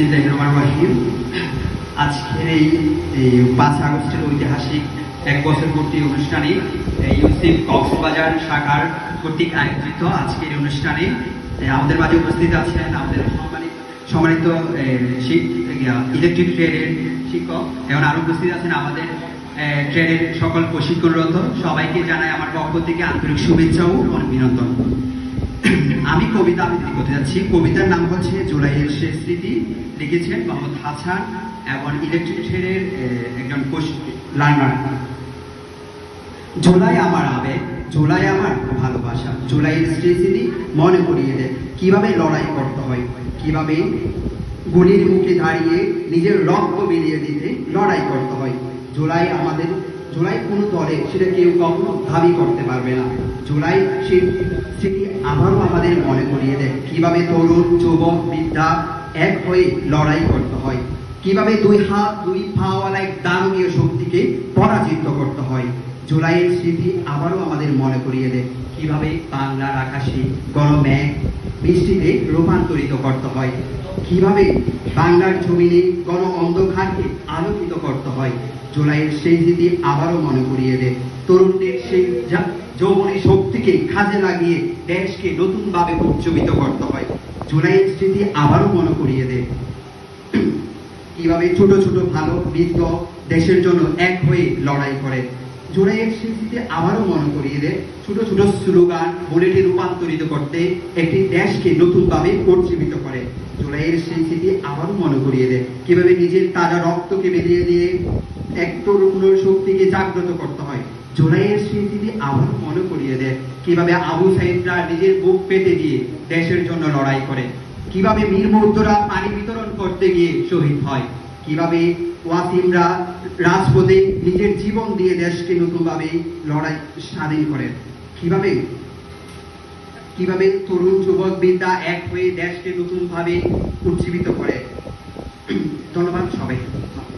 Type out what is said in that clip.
বিসমিল্লাহির রহমানির রহিম আজকের এই পাঁচ আগস্টের ঐতিহাসিক এক বছর পূর্তি অনুষ্ঠানে ইউসিফ কক্সবাজার শাখার কর্তৃক আয়োজিত আজকের অনুষ্ঠানে আমাদের মাঝে উপস্থিত আছেন আমাদের সম্মানিত সম্মানিত ইলেকট্রিক ট্রেনের শিক্ষক এবং আরও উপস্থিত আছেন আমাদের এ, ট্রেডের সকল প্রশিক্ষণরত। সবাইকে জানাই আমার পক্ষ থেকে আন্তরিক শুভেচ্ছা ও অভিনন্দন। আমি কবিতা আবৃত্তি করতে যাচ্ছি। কবিতার নাম হচ্ছে জুলাইয়ের শেষ স্মৃতি। লিখেছেন মোহাম্মদ হাসান এবং ইলেকট্রিকের একজন লার্নার জোলাই আমার আবেগ, জোলাই আমার ভালোবাসা, জুলাইয়ের স্মৃতি মনে করিয়ে দেয়। কীভাবে লড়াই করতে হয়, কীভাবে গুলির মুখে দাঁড়িয়ে নিজের রক্ত বিলিয়ে দিতে লড়াই করতে হয়। জুলাই আমাদের জুলাই কোনো দলে সেটা কেউ কখনো দাবি করতে পারবে না। জুলাই সেই স্মৃতি আবারও আমাদের মনে করিয়ে দেয়। কীভাবে তরুণ, যুবক বিদ্যা এক হয়ে লড়াই করতে হয়? কীভাবে দুই হাত, দুই পাওয়ালা এক দানবীয় শক্তিকে পরাজিত করতে হয়? জুলাইয়ের স্মৃতি আবারও আমাদের মনে করিয়ে দেয়। কীভাবে বাংলার আকাশে গণমেঘ বৃষ্টিতে রূপান্তরিত করতে হয়? কীভাবে বাংলার জমিনে গণ অন্ধকারকে আলোকিত করতে হয়। জুলাইয়ের সেই স্মৃতি আবারও মনে করিয়ে দেয় তরুণদের সেই যৌবনী শক্তিকে কাজে লাগিয়ে দেশকে নতুনভাবে উজ্জীবিত করতে হয়। জুলাইয়ের স্মৃতি আবারও মনে করিয়ে দেয় কীভাবে ছোট ছোট ভালো বৃদ্ধ দেশের জন্য এক হয়ে লড়াই করে। জোড়াইয়ের স্মৃতিতে আবারও মনে করিয়ে দেয় ছোট ছোট স্লোগান, বুলেটে রূপান্তরিত করতে একটি দেশকে নতুনভাবে উজ্জীবিত করে। জুলাইয়ের স্মৃতি করিয়ে দেয় কীভাবে নিজের তাজা রক্তকে বেরিয়ে দিয়ে এক তরুণ শক্তিকে জাগ্রত করতে হয়, জুলাইয়ের স্মৃতি আবারও মনে করিয়ে দেয় কীভাবে আবু সাইদরা নিজের বুক পেতে দিয়ে দেশের জন্য লড়াই করে। কীভাবে মীর মৌর্যরা পানি বিতরণ করতে গিয়ে শহীদ হয়। কীভাবে ওয়াসিমরা রাজপথে নিজের জীবন দিয়ে দেশকে নতুনভাবে লড়াই স্বাধীন করেন কীভাবে কীভাবে তরুণ যুবক বিদ্যা এক হয়ে দেশকে নতুনভাবে উজ্জীবিত করে। 三十八的茶